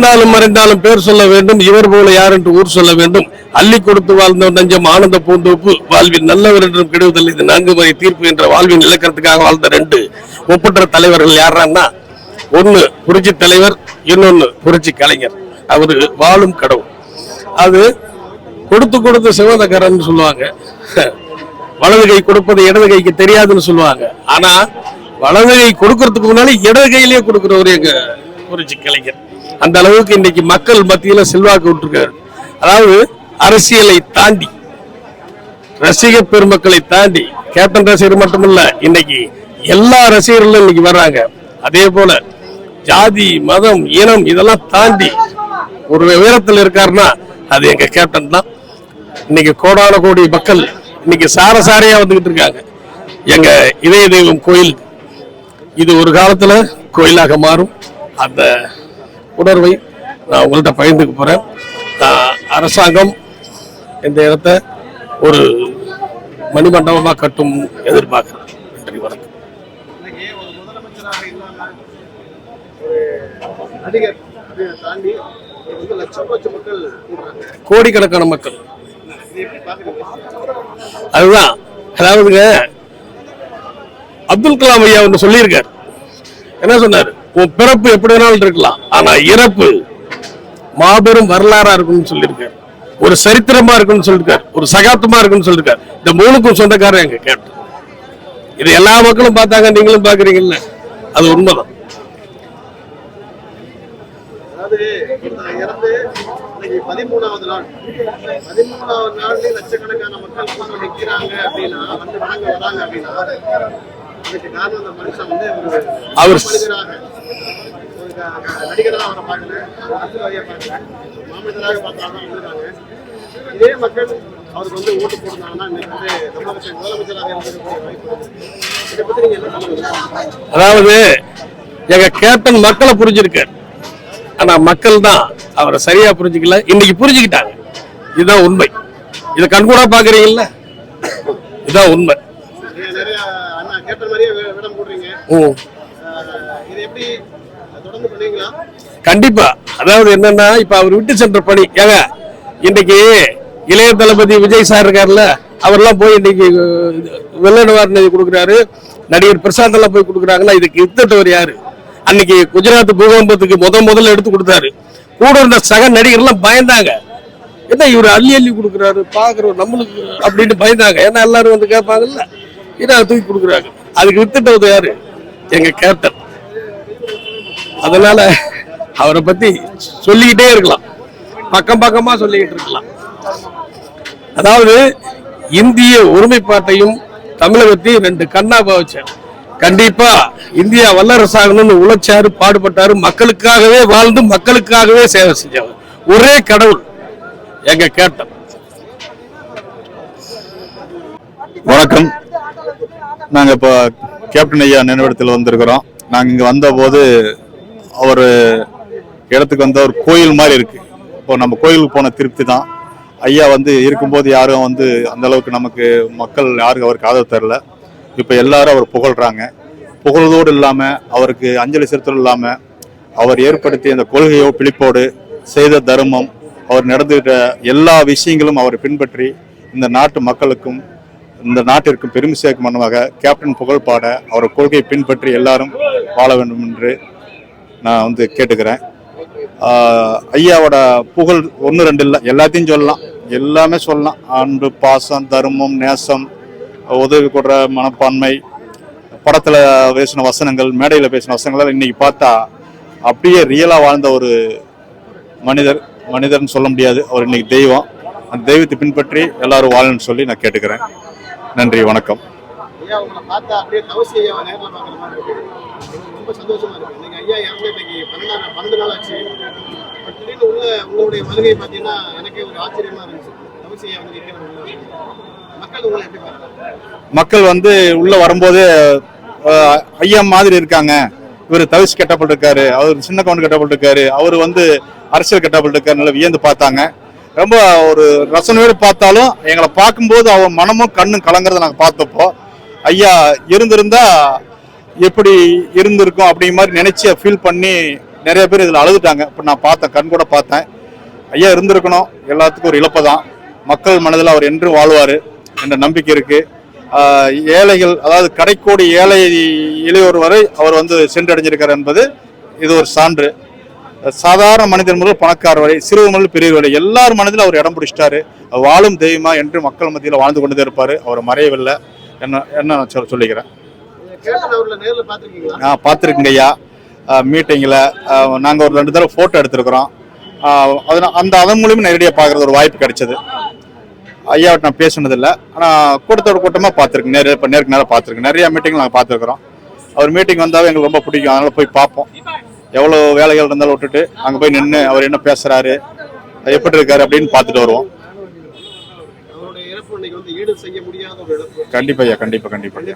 இருந்தாலும் மறைந்தாலும் பேர் சொல்ல வேண்டும். இவர் போல யார் என்று ஊர் சொல்ல வேண்டும். அள்ளி கொடுத்து வாழ்ந்த நஞ்சம் ஆனந்த பூந்தோப்பு. வாழ்வில் நல்லவர் என்றும் கெடுவதில் இது நான்கு முறை தீர்ப்பு என்ற வாழ்வின் இலக்கணத்துக்காக வாழ்ந்த ரெண்டு ஒப்பற்ற தலைவர்கள் யாரான்னா ஒன்னு புரட்சி தலைவர் இன்னொன்னு புரட்சி கலைஞர். அவரு வாழும் கடவுள். அது கொடுத்து கொடுத்து சிவதகரன் சொல்லுவாங்க. வலது கை கொடுப்பது இடது கைக்கு தெரியாதுன்னு சொல்லுவாங்க. ஆனா வலது கை கொடுக்கறதுக்கு முன்னாடி இடது கையிலேயே கொடுக்குறவர் எங்க புரட்சி கலைஞர். அந்த அளவுக்கு இன்னைக்கு மக்கள் மத்தியில் செல்வாக்கு விட்டுருக்காரு. அதாவது அரசியலை தாண்டி ரசிக பெருமக்களை தாண்டி கேப்டன் ரசிகர் மட்டுமல்ல இன்னைக்கு எல்லா ரசிகர்களும் இன்னைக்கு வர்றாங்க. அதே போல ஜாதி மதம் இனம் இதெல்லாம் தாண்டி ஒரு உயரத்தில் இருக்காருன்னா அது எங்க கேப்டன் தான். இன்னைக்கு கோடான கோடி மக்கள் இன்னைக்கு சாரசாரையா வந்துகிட்டு இருக்காங்க. எங்க இதய தெய்வம் கோயில் இது ஒரு காலத்துல கோயிலாக மாறும். அந்த உணர்வை நான் உங்கள்கிட்ட பகிர்ந்துக்க போறேன். அரசாங்கம் இந்த இடத்த ஒரு மணிமண்டபமா கட்டும் எதிர்பார்க்கிறேன். நன்றி வணக்கம். கோடிக்கணக்கான மக்கள். அதுதான். அதாவதுங்க அப்துல் கலாம் ஐயா ஒன்று சொல்லியிருக்கார். என்ன சொன்னார்? உன் பிறப்பு எப்படி வேணாலும் இருக்கலாம். ஆனா இறப்பு மாபெரும் வரலாறா இருக்கும்னு சொல்லியிருக்காரு. ஒரு சரித்திரமா இருக்கும்னு சொல்லியிருக்காரு. ஒரு சகாப்தமா இருக்கும்னு சொல்லியிருக்காரு. இந்த மூணுக்கும் சொந்தக்காரன் எங்க கேட்டு இது எல்லா மக்களும் பார்த்தாங்க நீங்களும் பாக்குறீங்கல்ல அது உண்மைதான். பதிமூணாவது நாள். பதிமூணாவது நாள்லயே லட்சக்கணக்கான மக்கள் நிற்கிறாங்க அப்படின்னா வந்து வணங்க வராங்க அப்படின்னா அவர் இதே மக்கள் அவருக்கு வந்து ஓட்டு போடுறாங்கன்னா இன்னைக்கு வந்து தமிழகத்தின் முதலமைச்சராக. இதை பத்தி நீங்க என்ன சொல்லுங்க அதாவது எங்க கேப்டன் மக்களை புரிஞ்சிருக்காரு. ஆனா மக்கள் தான் அவரை சரியா புரிஞ்சுக்கல. இன்னைக்கு புரிஞ்சுக்கிட்டாங்க. இதுதான் உண்மை. இதை கண்கூடா பாக்குறீங்கல்ல இதுதான் உண்மை. கண்டிப்பா. அதாவது என்னன்னா இப்ப அவர் விட்டு சென்ற பணி. ஏங்க இன்னைக்கு இளைய தளபதி விஜய் சார் இருக்காருல்ல அவர்லாம் போய் இன்னைக்கு வெள்ள நிவாரண கொடுக்குறாரு. நடிகர் பிரசாந்த் எல்லாம் போய் கொடுக்குறாங்களா இதுக்கு இத்தட்டவர் யாரு? அன்னைக்கு குஜராத் பூகம்பத்துக்கு முத முதல்ல எடுத்து கொடுத்தாரு. கூட இருந்த சக நடிகர்லாம் பயந்தாங்க. என்ன இவர் அள்ளி அள்ளி கொடுக்குறாரு பாக்குறோம் நம்மளுக்கு அப்படின்னு பயந்தாங்க. ஏன்னா எல்லாரும் வந்து கேட்பாங்கல்ல. இதை தூக்கி கொடுக்குறாங்க. அதுக்கு வித்துட்டவர் யாரு? எங்க கேப்டன். அதனால அவரை பத்தி சொல்லிக்கிட்டே இருக்கலாம். பக்கம் பக்கமா சொல்லிக்கிட்டு இருக்கலாம். அதாவது இந்திய ஒருமைப்பாட்டையும் தமிழகத்தையும் ரெண்டு கண்ணா பாவச்சார் கண்டிப்பா இந்தியா வல்லரசாகணும்னு உழைச்சாரு பாடுபட்டாரு மக்களுக்காகவே வாழ்ந்து மக்களுக்காகவே சேவை செஞ்சவர். ஒரே கடவுள் எங்க கேப்டன். வணக்கம். நாங்கள் இப்போ கேப்டன் ஐயா நினைவிடத்தில் வந்திருக்கிறோம். நாங்கள் இங்கே வந்தபோது அவர் இடத்துக்கு வந்த ஒரு கோயில் மாதிரி இருக்குது இப்போ நம்ம கோயிலுக்கு போன திருப்தி தான். ஐயா வந்து இருக்கும்போது யாரும் வந்து அந்தளவுக்கு நமக்கு மக்கள் யாரும் அவருக்கு ஆதரவு தரல. இப்போ எல்லாரும் அவர் புகழ்கிறாங்க புகழ்தோடு இல்லாமல் அவருக்கு அஞ்சலி செலுத்தல் இல்லாமல் அவர் ஏற்படுத்திய அந்த கொள்கையோ பிழிப்போடு செய்த தர்மம் அவர் நடந்துகிட்ட எல்லா விஷயங்களும் அவர் பின்பற்றி இந்த நாட்டு மக்களுக்கும் இந்த நாட்டிற்கும் பெருமை சேர்க்கும் மன்னமாக கேப்டன் புகழ் பாட அவர் கொள்கையை பின்பற்றி எல்லாரும் வாழ வேண்டும் என்று நான் வந்து கேட்டுக்கிறேன். ஐயாவோட புகழ் ஒன்று ரெண்டு இல்லை எல்லாத்தையும் சொல்லலாம். எல்லாமே சொல்லலாம். அன்பு பாசம் தர்மம் நேசம் உதவி கொடுற மனப்பான்மை படத்தில் பேசின வசனங்கள் மேடையில் பேசின வசனங்கள் இன்னைக்கு பார்த்தா அப்படியே ரியலாக வாழ்ந்த ஒரு மனிதர் மனிதர்னு சொல்ல முடியாது. அவர் இன்னைக்கு தெய்வம். அந்த தெய்வத்தை பின்பற்றி எல்லாரும் வாழணும்னு சொல்லி நான் கேட்டுக்கிறேன். நன்றி வணக்கம். ஐயா உங்களை பார்த்தா அப்படியே தவசி ஐயாவை நேர்ல பார்க்குற மாதிரி இருக்கு. எனக்கு ரொம்ப சந்தோஷமா இருக்கு. இன்னைக்கு ஐயா இறந்து இன்னைக்கு பன்னெண்டாம் பன்னெண்டு நாள் ஆச்சு. பட் திடீர்னு உள்ள உங்களுடைய வருகை பார்த்தீங்கன்னா எனக்கே ஒரு ஆச்சரியமா இருந்துச்சு. தவசி ஐயா வந்து நிற்கிற உள்ள மக்கள் உங்களை எப்படி பார்க்குறாங்க மக்கள் வந்து உள்ள வரும்போது ஐயா மாதிரி இருக்காங்க. இவர் தவிச்சு கட்டப்பட்டிருக்காரு அவர் சின்ன கவுண்ட் கட்டப்பட்டிருக்காரு அவர் வந்து அரசியல் கட்டப்பட்டிருக்காரு நல்லா வியந்து பார்த்தாங்க. ரொம்ப ஒரு ரசனையோடு பார்த்தாலும் எங்களை பார்க்கும்போது அவர் மனமும் கண்ணும் கலங்குறத நாங்கள் பார்த்தப்போ ஐயா இருந்திருந்தா எப்படி இருந்திருக்கும் அப்படிங்கிற மாதிரி நினைச்சு ஃபீல் பண்ணி நிறைய பேர் இதில் அழுதுட்டாங்க. இப்போ நான் பார்த்தேன் கண் கூட பார்த்தேன். ஐயா இருந்திருக்கணும். எல்லாத்துக்கும் ஒரு இழப்பு தான் மக்கள் மனதில் அவர் என்றும் வாழ்வார் என்ற நம்பிக்கை இருக்குது ஏழைகள் அதாவது கடைக்கோடி ஏழை இளையோர் வரை அவர் வந்து சென்றடைஞ்சிருக்கார் என்பது இது ஒரு சான்று. சாதாரண மனிதன் முதல் பணக்கார வரை சிறுவர் முதல் பெரியவர் வரை எல்லார் மனதிலும் அவர் இடம் பிடிச்சிட்டாரு. வாழும் தெய்வமா என்று மக்கள் மத்தியில் வாழ்ந்து கொண்டு இருப்பார். அவர் மறையவில்லை. என்ன என்ன நான் சொல்ல சொல்லிக்கிறேன். நான் பார்த்துருக்கேங்க ஐயா. மீட்டிங்கில் நாங்கள் ஒரு ரெண்டு தடவை ஃபோட்டோ எடுத்திருக்கிறோம். அதனால் அந்த அதன் மூலியமாக நேரடியாக பார்க்குறது ஒரு வாய்ப்பு கிடைச்சது. ஐயாவிட்ட நான் பேசுனதில்லை. ஆனால் கூட்டத்தோட கூட்டமாக பார்த்துருக்கேன். நேரு இப்போ நேருக்கு நேராக பார்த்துருக்கேன். நிறைய மீட்டிங் நாங்கள் பார்த்துருக்குறோம். அவர் மீட்டிங் வந்தாவே எங்களுக்கு ரொம்ப பிடிக்கும். அதனால் போய் பார்ப்போம். எவ்வளோ வேலைகள் இருந்தாலும் விட்டுட்டு அங்கே போய் நின்று அவர் என்ன பேசுகிறாரு எப்படி இருக்காரு அப்படின்னு பார்த்துட்டு வருவோம். கண்டிப்பாக கண்டிப்பா உண்டு.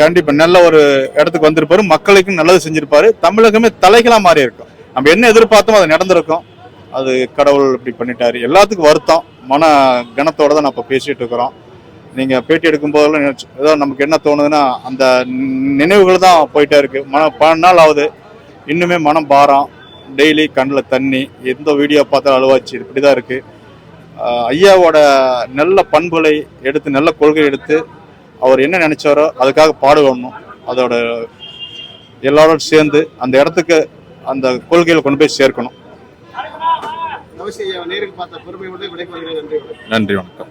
கண்டிப்பா நல்ல ஒரு இடத்துக்கு வந்திருப்பாரு மக்களுக்கும் நல்லது செஞ்சிருப்பாரு தமிழகமே தலைகளா மாறி இருக்கும் நம்ம என்ன எதிர்பார்த்தோமோ அது நடந்திருக்கும். அது கடவுள் இப்படி பண்ணிட்டாரு. எல்லாத்துக்கும் வருத்தம் மன கனத்தோட தான் நம்ம பேசிட்டு இருக்கிறோம். நீங்க பேட்டி எடுக்கும் போதெல்லாம் ஏதோ நமக்கு என்ன தோணுதுன்னா அந்த நினைவுகள் தான் போயிட்டே இருக்கு. மன பன்னெண்டு நாள் ஆகுது. இன்னுமே மனம் பாரம். டெய்லி கண்ணில் தண்ணி. எந்த வீடியோ பார்த்தாலும் அழுவாச்சு. இப்படி தான் இருக்கு. ஆஹ் ஐயாவோட நல்ல பண்புகளை எடுத்து நல்ல கொள்கை எடுத்து அவர் என்ன நினைச்சாரோ அதுக்காக பாடுபடணும். அதோட எல்லாரும் சேர்ந்து அந்த இடத்துக்கு அந்த கொள்கைகளை கொண்டு போய் சேர்க்கணும். நன்றி வணக்கம்.